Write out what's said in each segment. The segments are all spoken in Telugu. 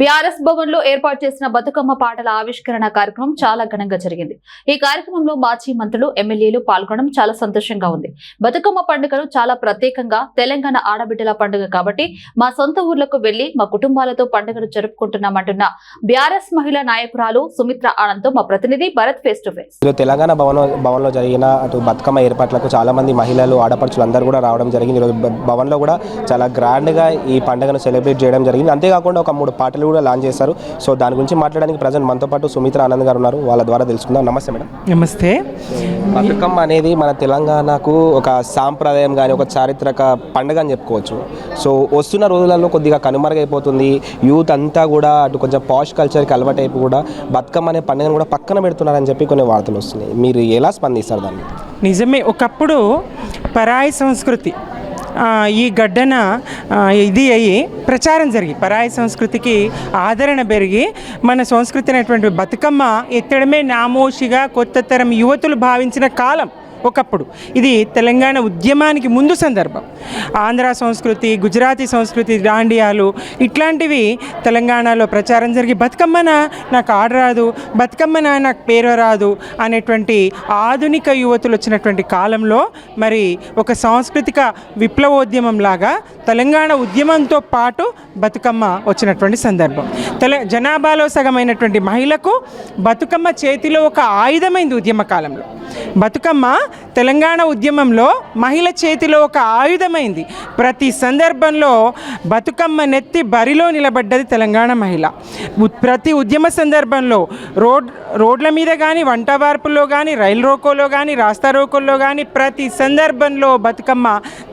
బీఆర్ఎస్ భవన్లో ఏర్పాటు చేసిన బతుకమ్మ పాటల ఆవిష్కరణ కార్యక్రమం చాలా ఘనంగా జరిగింది. ఈ కార్యక్రమంలో మాజీ మంత్రులు ఎమ్మెల్యేలు పాల్గొనడం చాలా సంతోషంగా ఉంది. బతుకమ్మ పండుగను చాలా ప్రత్యేకంగా తెలంగాణ ఆడబిడ్డల పండుగ కాబట్టి మా సొంత ఊర్లకు వెళ్ళి మా కుటుంబాలతో పండుగను జరుపుకుంటున్నామంటున్న బీఆర్ఎస్ మహిళా నాయకురాలు సుమిత్ర ఆనంద్తో మా ప్రతినిధి Bharat face to face Telangana Telangana Bhavan భవన్లో జరిగిన అటు బతుకమ్మ ఏర్పాట్లకు చాలా మంది మహిళలు ఆడపడుచులు అందరూ కూడా రావడం జరిగింది. ఈరోజు లో భవన్లో కూడా చాలా గ్రాండ్గా ఈ పండుగను సెలబ్రేట్ చేయడం జరిగింది. అంతేకాకుండా ఒక మూడు పాటలు కూడా లాంచ్ చేశారు. సో దాని గురించి మాట్లాడడానికి ప్రజెంట్ మనతో పాటు సుమిత్ర ఆనంద్ గారు ఉన్నారు. వాళ్ళ ద్వారా తెలుసుకుందాం. నమస్తే మేడం. నమస్తే. బతుకమ్మ అనేది మన తెలంగాణకు ఒక సాంప్రదాయం కానీ ఒక చారిత్రక పండుగ అని చెప్పుకోవచ్చు. సో వస్తున్న రోజులలో కొద్దిగా కనుమరుగైపోతుంది. యూత్ అంతా కూడా అటు కొంచెం పాష్ కల్చర్కి అలవాటైపు కూడా బతుకమ్మ అనే పండుగను కూడా పక్కన పెడుతున్నారని చెప్పి కొన్ని వార్తలు వస్తున్నాయి. మీరు ఎలా స్పందిస్తారు దాన్ని? నిజమే. ఒకప్పుడు పరాయి సంస్కృతి ఈ గడ్డన ఇది అయ్యి ప్రచారం జరిగి పరాయి సంస్కృతికి ఆదరణ పెరిగి మన సంస్కృతి అనేటువంటి బతుకమ్మ ఎత్తడమే నామోషిగా కొత్త తరం యువతులు భావించిన కాలం. ఒకప్పుడు. ఇది తెలంగాణ ఉద్యమానికి ముందు సందర్భం. ఆంధ్ర సంస్కృతి గుజరాతీ సంస్కృతి దాండియాలు ఇట్లాంటివి తెలంగాణలో ప్రచారం జరిగి బతుకమ్మన నాకు ఆడ రాదు బతుకమ్మన నాకు పేరు రాదు అనేటువంటి ఆధునిక యువతులు వచ్చినటువంటి కాలంలో మరి ఒక సాంస్కృతిక విప్లవోద్యమం లాగా తెలంగాణ ఉద్యమంతో పాటు బతుకమ్మ వచ్చినటువంటి సందర్భం. తెల జనాభాలో సగమైనటువంటి మహిళకు బతుకమ్మ చేతిలో ఒక ఆయుధమైంది ఉద్యమ కాలంలో. బతుకమ్మ తెలంగాణ ఉద్యమంలో మహిళ చేతిలో ఒక ఆయుధమైంది. ప్రతి సందర్భంలో బతుకమ్మ నెత్తి బరిలో నిలబడ్డది తెలంగాణ మహిళ. ప్రతి ఉద్యమ సందర్భంలో రోడ్ రోడ్ల మీద కానీ వంట వార్పుల్లో కానీ రైలు రోకోలో కానీ రాస్తా రోకోల్లో కానీ ప్రతి సందర్భంలో బతుకమ్మ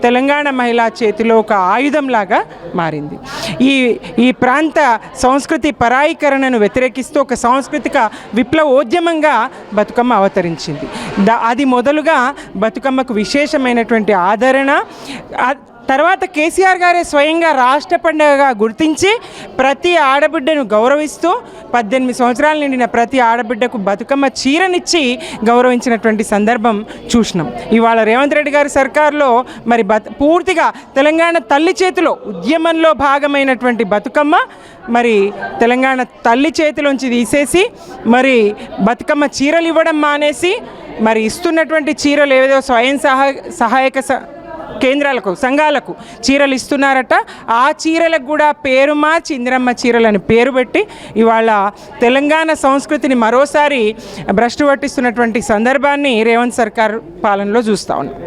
తెలంగాణ మహిళ చేతిలో ఒక ఆయుధంలాగా మారింది. ఈ ఈ ప్రాంత సంస్కృతి పరాయీకరణను వ్యతిరేకిస్తూ ఒక సాంస్కృతిక విప్లవోద్యమంగా బతుకమ్మ అవతరించింది. అది మొదలుగా బతుకమ్మకు విశేషమైనటువంటి ఆదరణ. తర్వాత కేసీఆర్ గారే స్వయంగా రాష్ట్ర పండుగగా గుర్తించి ప్రతి ఆడబిడ్డను గౌరవిస్తూ పద్దెనిమిది సంవత్సరాలు నిండిన ప్రతి ఆడబిడ్డకు బతుకమ్మ చీరనిచ్చి గౌరవించినటువంటి సందర్భం చూసినాం. ఇవాళ రేవంత్ రెడ్డి గారి సర్కార్లో మరి బత పూర్తిగా తెలంగాణ తల్లి చేతిలో ఉద్యమంలో భాగమైనటువంటి బతుకమ్మ మరి తెలంగాణ తల్లి చేతిలోంచి తీసేసి మరి బతుకమ్మ చీరలు ఇవ్వడం మానేసి మరి ఇస్తున్నటువంటి చీరలు ఏదో స్వయం సహాయ సహాయక స కేంద్రాలకు సంఘాలకు చీరలు ఇస్తున్నారట. ఆ చీరలకు కూడా పేరు మార్చి ఇందిరమ్మ చీరలని పేరు పెట్టి ఇవాళ తెలంగాణ సంస్కృతిని మరోసారి భ్రష్టు పట్టిస్తున్నటువంటి సందర్భాన్ని రేవంత్ సర్కార్ పాలనలో చూస్తా ఉన్నాం.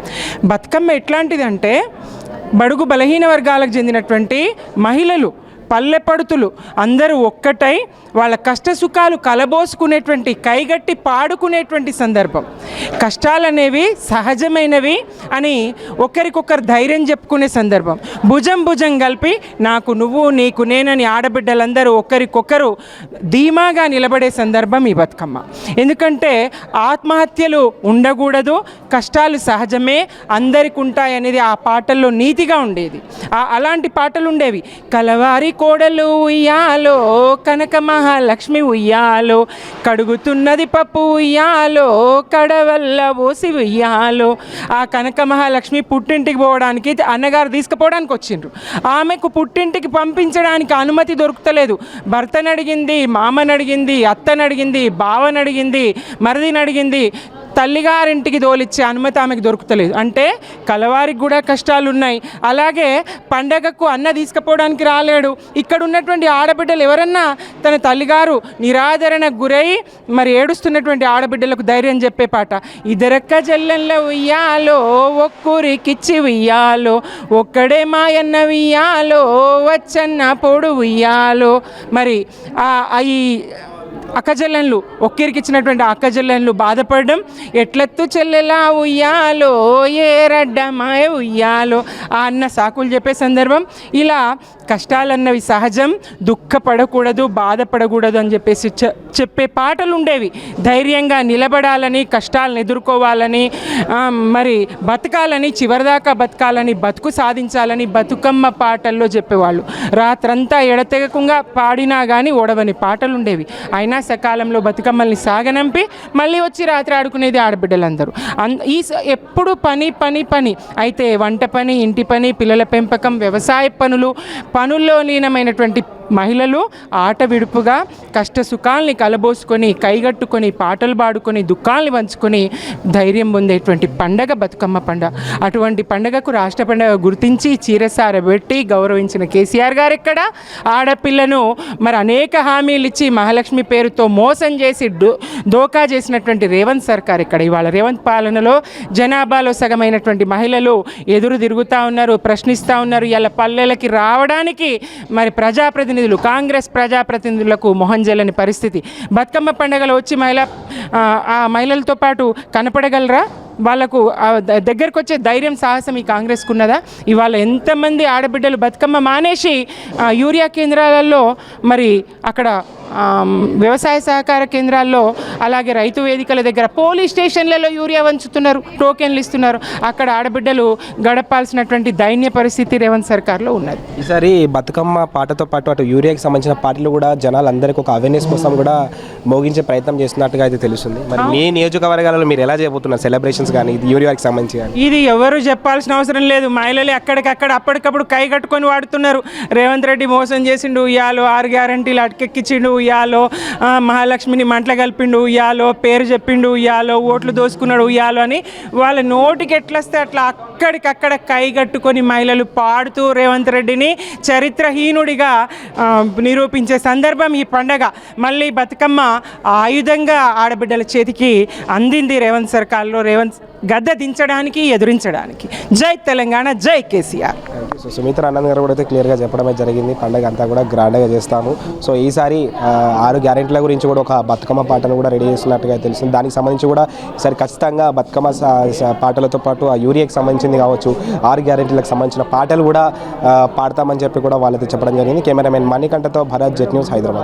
బతుకమ్మ ఎట్లాంటిదంటే బడుగు బలహీన వర్గాలకు చెందినటువంటి మహిళలు పల్లె పడుతులు అందరూ ఒక్కటై వాళ్ళ కష్టసుఖాలు కలబోసుకునేటువంటి కైగట్టి పాడుకునేటువంటి సందర్భం. కష్టాలనేవి సహజమైనవి అని ఒకరికొకరు ధైర్యం చెప్పుకునే సందర్భం. భుజం భుజం కలిపి నాకు నువ్వు నీకు నేనని ఆడబిడ్డలందరూ ఒకరికొకరు ధీమాగా నిలబడే సందర్భం ఈ బతుకమ్మ. ఎందుకంటే ఆత్మహత్యలు ఉండకూడదు కష్టాలు సహజమే అందరికి ఉంటాయనేది ఆ పాటల్లో నీతిగా ఉండేది. అలాంటి పాటలు ఉండేవి కలవారి కోడలు ఉయ్యాలో కనక మహాలక్ష్మి ఉయ్యాలో కడుగుతున్నది పప్పు ఉయ్యాలో కడవల్ల పోసి వెయ్యాలో ఆ కనక మహాలక్ష్మి పుట్టింటికి పోవడానికి అన్నగారు తీసుకుపోవడానికి వచ్చిండ్రు. ఆమెకు పుట్టింటికి పంపించడానికి అనుమతి దొరుకుతలేదు. భర్తను అడిగింది మామని అడిగింది అత్తని అడిగింది బావని అడిగింది మరిదిని అడిగింది తల్లిగారింటికి తోలిచ్చే అనుమతి ఆమెకు దొరుకుతలేదు. అంటే కలవారికి కూడా కష్టాలు ఉన్నాయి అలాగే పండగకు అన్న తీసుకుపోవడానికి రాలేడు. ఇక్కడ ఉన్నటువంటి ఆడబిడ్డలు ఎవరన్నా తన తల్లిగారు నిరాదరణకు గురై మరి ఏడుస్తున్నటువంటి ఆడబిడ్డలకు ధైర్యం చెప్పే పాట. ఇద్దరక్క జల్లెల్ల ఉయ్యాలో ఒక్కూరికిచ్చి ఉయ్యాలో ఒక్కడే మాయన్న ఉయ్యాలో వచ్చన్న పొడు ఉయ్యాలో. మరి ఈ అక్కజల్లెన్లు ఒక్కిరికి ఇచ్చినటువంటి అక్కజల్లెన్లు బాధపడడం ఎట్లెత్తు చెల్లెలా ఉయ్యాలో ఏ రడ్డమాయ ఉయ్యాలో ఆ అన్న సాకులు చెప్పే సందర్భం. ఇలా కష్టాలన్నవి సహజం దుఃఖపడకూడదు బాధపడకూడదు అని చెప్పేసి చె- చెప్పే పాటలు ఉండేవి ధైర్యంగా నిలబడాలని కష్టాలను ఎదుర్కోవాలని మరి బతకాలని చివరిదాకా బతకాలని బతుకు సాధించాలని బతుకమ్మ పాటల్లో చెప్పేవాళ్ళు. రాత్రంతా ఎడతెగకుండా పాడినా కానీ ఓడవని పాటలు ఉండేవి అయినా సకాలంలో బతుకమ్మల్ని సాగనంపి మళ్ళీ వచ్చి రాత్రి ఆడుకునేది ఆడబిడ్డలందరూ. అన్ ఈ స- ఎప్పుడు పని పని పని. అయితే వంట పని ఇంటి పని పిల్లల పెంపకం వ్యవసాయ పనులు పనుల్లో లీనమైనటువంటి మహిళలు ఆట విడుపుగా కష్ట సుఖాల్ని కలబోసుకొని కైగట్టుకొని పాటలు పాడుకొని దుఃఖాల్ని పంచుకొని ధైర్యం పొందేటువంటి పండగ బతుకమ్మ పండగ. అటువంటి పండగకు రాష్ట్ర పండగ గుర్తించి చీరసార పెట్టి గౌరవించిన కేసీఆర్ గారు ఇక్కడ. ఆడపిల్లను మరి అనేక హామీలు ఇచ్చి మహాలక్ష్మి పేరుతో మోసం చేసి దోకా చేసినటువంటి రేవంత్ సర్కార్ ఇక్కడ. ఇవాళ రేవంత్ పాలనలో జనాభాలో సగమైనటువంటి మహిళలు ఎదురు తిరుగుతూ ఉన్నారు ప్రశ్నిస్తూ ఉన్నారు. ఇలా పల్లెలకి రావడానికి మరి ప్రజాప్రతినిధులు కాంగ్రెస్ ప్రజాప్రతినిధులకు మొహంజలని పరిస్థితి. బతుకమ్మ పండుగలో వచ్చి మహిళ ఆ, మహిళలతో పాటు కనపడగలరా? వాళ్ళకు దగ్గరకు వచ్చే ధైర్యం సాహసం ఈ కాంగ్రెస్కు ఉన్నదా ఇవాళ ఎంతమంది ఆడబిడ్డలు బతుకమ్మ మానేసి యూరియా కేంద్రాలలో మరి అక్కడ వ్యవసాయ సహకార కేంద్రాల్లో అలాగే రైతు వేదికల దగ్గర పోలీస్ స్టేషన్లలో యూరియా వంచుతున్నారు టోకెన్లు ఇస్తున్నారు. అక్కడ ఆడబిడ్డలు గడపాల్సినటువంటి దైన్య పరిస్థితి రేవంత్ సర్కార్లో ఉన్నది. ఈసారి బతుకమ్మ పాటతో పాటు అటు యూరియాకి సంబంధించిన పాటలు కూడా జనాలందరికీ ఒక అవేర్నెస్ కోసం కూడా మోగించే ప్రయత్నం చేస్తున్నట్టుగా అయితే తెలుస్తుంది. మరి మీ నియోజకవర్గాలలో మీరు ఎలా చేయబోతున్నారు సెలబ్రేషన్స్ కానీ ఇది యూరియాకి సంబంధించి కానీ? ఇది ఎవరు చెప్పాల్సిన అవసరం లేదు. మహిళలు అక్కడికక్కడ అప్పటికప్పుడు కై కట్టుకొని వాడుతున్నారు. రేవంత్ రెడ్డి మోసం చేసిండు ఉయ్యాలో ఆరు గ్యారంటీలు అటకెక్కించిండు ఉయ్యాలో మహాలక్ష్మిని మంటలు కలిపిండు ఉయ్యాలో పేరు చెప్పిండు ఉయ్యాలో ఓట్లు దోసుకున్నాడు ఉయ్యాలో అని వాళ్ళ నోటికి ఎట్లొస్తే అట్లా అక్కడికక్కడ కైగట్టుకొని మహిళలు పాడుతూ రేవంత్ రెడ్డిని చరిత్రహీనుడిగా నిరూపించే సందర్భం ఈ పండగ. మళ్ళీ బతుకమ్మ ఆయుధంగా ఆడబిడ్డల చేతికి అందింది రేవంత్ సర్కార్లో. రేవంత్ గద్ద దించడానికి ఎదురించడానికి. జై తెలంగాణ జై కేసీఆర్. సో సుమిత్ర ఆనంద్ గారు కూడా అయితే క్లియర్గా చెప్పడమే జరిగింది. పండగ అంతా కూడా గ్రాండ్గా చేస్తాము. సో ఈసారి ఆరు గ్యారెంటీల గురించి కూడా ఒక బతుకమ్మ పాటను కూడా రెడీ చేస్తున్నట్టుగా తెలిసింది దానికి సంబంధించి కూడా ఈసారి ఖచ్చితంగా బతుకమ్మ పాటలతో పాటు ఆ యూరియాకి సంబంధించిన సంబంధించింది కావచ్చు. ఆరు గ్యారెంటీలకు సంబంధించిన పాటలు కూడా పాడతామని చెప్పి కూడా వాళ్ళైతే చెప్పడం జరిగింది. కెమెరామెన్ మణికంఠతో భరత్ జెట్ న్యూస్ హైదరాబాద్.